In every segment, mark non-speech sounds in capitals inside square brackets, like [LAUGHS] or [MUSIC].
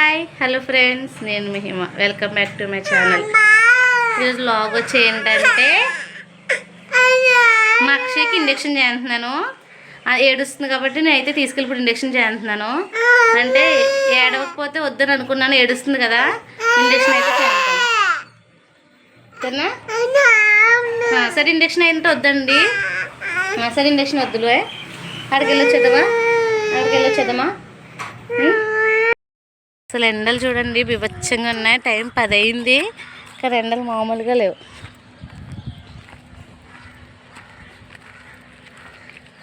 Hi hello friends నేను Mahima. Welcome back to my channel ఈరోజు vlog వచ్చి ఏంటంటే మా అక్షయ్కి ఇండక్షన్ చేస్తున్నాను ఏడుస్తుంది కాబట్టి నేనైతే తీసుకెళ్ళి ఇప్పుడు ఇండక్షన్ చేస్తున్నాను అంటే ఏడవకపోతే వద్దని అనుకున్నాను ఏడుస్తుంది కదా. ఇండక్షన్ అయితే చేస్తాను సరే ఇండక్షన్ అయితే వద్దండి. సరే ఇండక్షన్ వద్దులే. అక్కడికి వెళ్ళొచ్చేద్దామా? అక్కడికి వెళ్ళొచ్చేద్దామా? అసలు ఎండలు చూడండి బిభత్సంగా ఉన్నాయి. టైం పది అయింది కానీ ఎండలు మామూలుగా లేవు.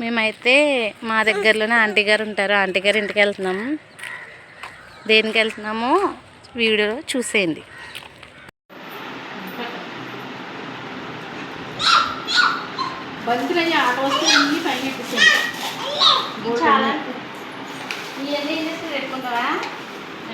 మేమైతే మా దగ్గరలోనే ఆంటీ గారు ఉంటారు. ఆంటీ గారు ఇంటికి వెళ్తున్నాము దేనికి వెళ్తున్నామో వీడియోలో చూసేయండి.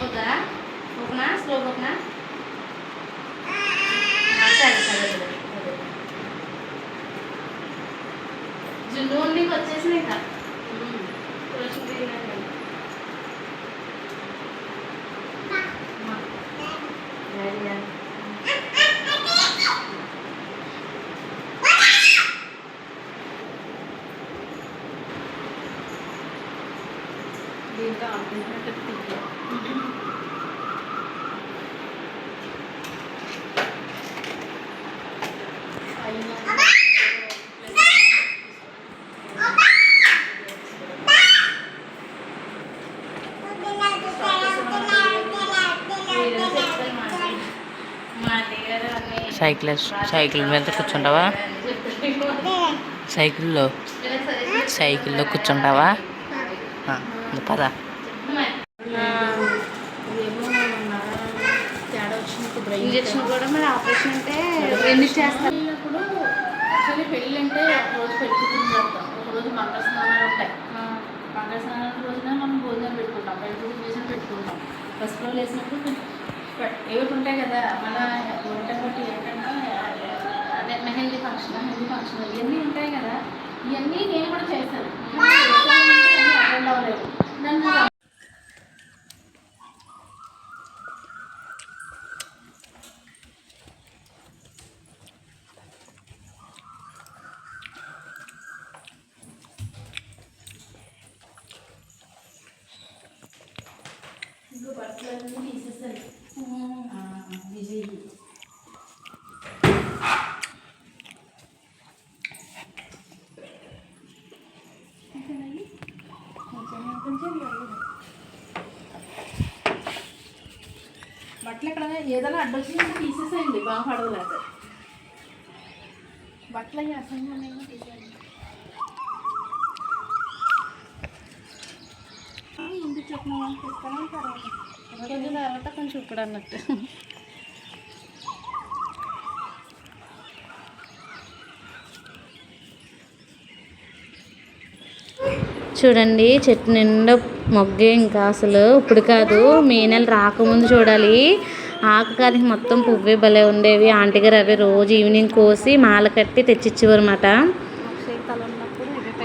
ఒప్పుద్దా ఒప్పునా స్లో ఒప్పునా ఆ, సరే సరే వదిలే, వదిలే. జున్ను నీకు వచ్చేసింది ఇంకా రోజు తిరిగినాక. అమ్మా. డాడీయా? దీంతో ఆడుకుంటున్నట్టు సైకిల్ సైకిల్ మీద కూర్చుంటావా? సైకిల్లో సైకిల్లో కూర్చుంటావా? పద. ఇంజక్షన్ కూడా మరి ఆపరేషన్ అంటే ఎన్ని చేస్తారు. యాక్చువల్లీ పెళ్ళి అంటే ఒక రోజు పెట్టుకుని చేస్తాం ఒక రోజు మంగళ స్నానాలు ఉంటాయి. మంగళ స్నానాల రోజున మనం భోజనం పెట్టుకుంటాం. పెళ్ళి చేసిన పెట్టుకుంటాం. పసుపు రోజులు వేసినప్పుడు పె- ఉంటాయి కదా మన వంట బట్టి ఏంటంటే అదే మెహందీ ఫంక్షన్ మెహందీ ఫంక్షన్ ఇవన్నీ ఉంటాయి కదా ఇవన్నీ నేను కూడా చేశాను. ఇవన్నీ చేశానంటే అన్నీ అటెండ్ అవ్వలేదు నన్ను ఇంకో బట్టలన్నీ తీసేసాను. బట్టలు ఎక్కడ ఏదైనా అడ్డొచ్చింది తీసేసేయండి బాగా పడవలేదు బట్టలు అయ్యి అసలు తీసేయండి. ముందు చెప్పిన కొంచెం తర్వాత కొంచెం ఇప్పుడు అన్నట్టు. చూడండి చెట్టు నిండా మొగ్గే ఇంకా అసలు. ఇప్పుడు కాదు మే నెల రాకముందు చూడాలి. ఆకు కానీ మొత్తం పువ్వే భలే ఉండేవి. ఆంటీ గారు అవి రోజు ఈవినింగ్ కోసి మాల కట్టి తెచ్చిచ్చేవారన్నమాట.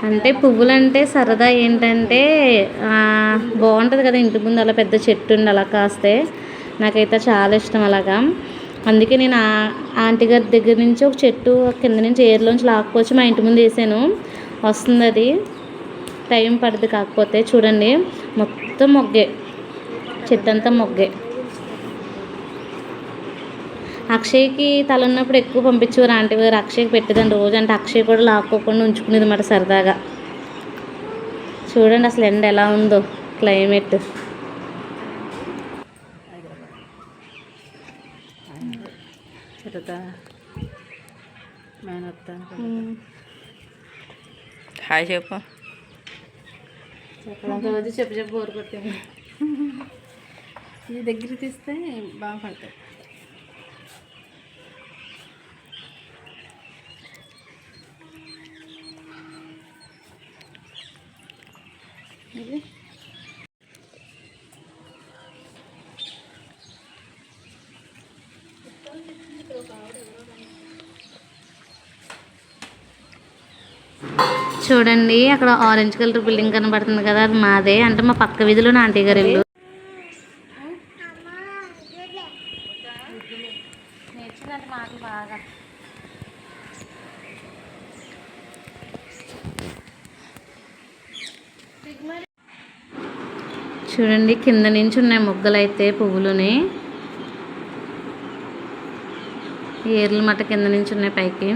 అంటే పువ్వులు అంటే సరదా ఏంటంటే బాగుంటుంది కదా ఇంటి ముందు అలా పెద్ద చెట్టు ఉండి అలా కాస్తే. నాకైతే చాలా ఇష్టం అలాగా. అందుకే నేను ఆంటీ గారి దగ్గర నుంచి ఒక చెట్టు కింద నుంచి ఏర్లోంచి లాక్కొచ్చి మా ఇంటి ముందు వేసాను. వస్తుంది అది. టైం పడుతుంది కాకపోతే చూడండి మొత్తం మొగ్గే. అంతా మొగ్గే. అక్షయ్కి తల ఉన్నప్పుడు ఎక్కువ పంపించేవారు ఆంటీ గారు అక్షయ్కి పెట్టేదాన్ని రోజు. అంటే అక్షయ్ కూడా లాక్కోకుండా ఉంచుకునేది అన్నమాట సరదాగా. చూడండి అసలు ఎండ ఎలా ఉందో క్లైమేట్ హాయ్ చెప్పు. చెప్పడంతో రోజు చెప్పు చెప్పు బోరు కొట్టింది ఇది [LAUGHS] దగ్గర తీస్తే బాగా పడతాయి. చూడండి అక్కడ ఆరెంజ్ కలర్ బిల్డింగ్ కనబడుతుంది కదా అది మాదే. అంటే మా పక్క వీధిలో నా ఆంటీ గారి ఇల్లు. బాగా చూడండి కింద నుంచి ఉన్నాయి ముగ్గలు అయితే పువ్వులుని. ఏర్లు మట కింద నుంచి ఉన్నాయి పైకి.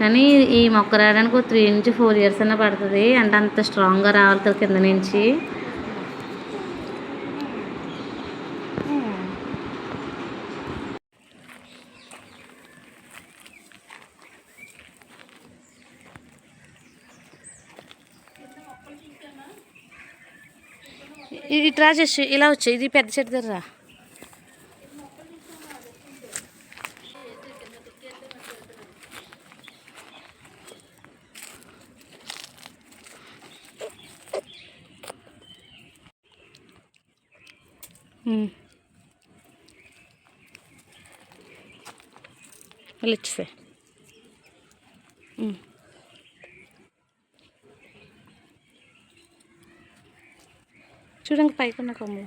కానీ ఈ మొక్క రావడానికి ఒక త్రీ నుంచి ఫోర్ ఇయర్స్ అన్న పడుతుంది. అంటే అంత స్ట్రాంగ్గా రావాలి కదా కింద నుంచి. ఇది ఇటు చేసి ఇలా వచ్చాయి ఇది పెద్ద చెట్టు దగ్గర రా చూడండి పైకున్న కొమ్మలు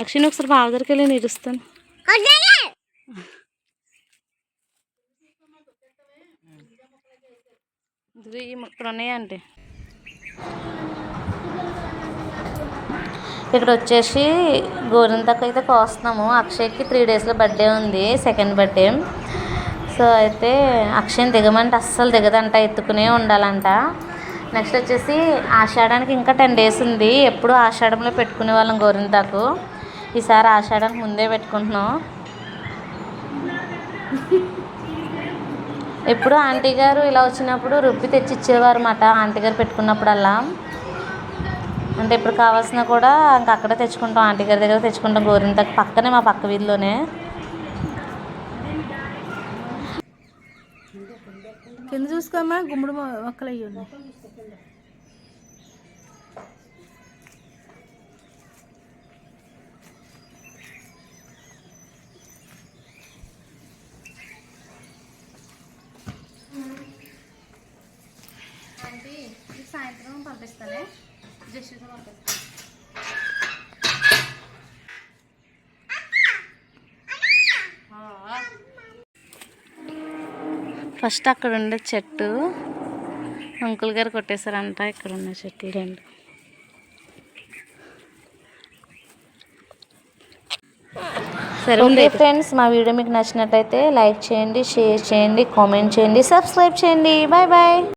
అక్షయ్ ఒకసారి బావ దగ్గరికి వెళ్ళి నిరుస్తాను. ఇదిగో ఈ మొక్కలు ఉన్నాయండి ఇక్కడ వచ్చేసి గోరింతకు అయితే కోస్తున్నాము. అక్షయ్కి త్రీ డేస్లో బర్త్డే ఉంది సెకండ్ బర్త్డే సో అయితే అక్షయ్ని దిగమంటే అస్సలు దిగదంట ఎత్తుకునే ఉండాలంట. నెక్స్ట్ వచ్చేసి ఆషాఢానికి ఇంకా టెన్ డేస్ ఉంది. ఎప్పుడు ఆషాఢంలో పెట్టుకునే వాళ్ళం గోరింతాకు ఈసారి ఆషాఢానికి ముందే పెట్టుకుంటున్నాం. ఎప్పుడు ఆంటీ గారు ఇలా వచ్చినప్పుడు రుబ్బి తెచ్చి ఇచ్చేవారు అన్నమాట ఆంటీ గారు పెట్టుకున్నప్పుడల్లా. అంటే ఇప్పుడు కావాల్సిన కూడా ఇంకా అక్కడే తెచ్చుకుంటాం. ఆంటీ గారి దగ్గర తెచ్చుకుంటాం. గోరింతకు పక్కనే మా పక్క వీధిలోనే. కింద చూసుకోమా గుమ్మడి మొక్కలు అయ్యి సాయంత్రం పంపిస్తానే. జస్ట్ పంపిస్తాను. ఫస్ట్ అక్కడ ఉండే చెట్టు. అంకుల్ గారు కొట్టేశారంట ఇక్కడ ఉన్న చెట్లు రెండు. సరే ఓకే ఫ్రెండ్స్ మా వీడియో మీకు నచ్చినట్టయితే లైక్ చేయండి షేర్ చేయండి కామెంట్ చేయండి సబ్స్క్రైబ్ చేయండి. Bye bye.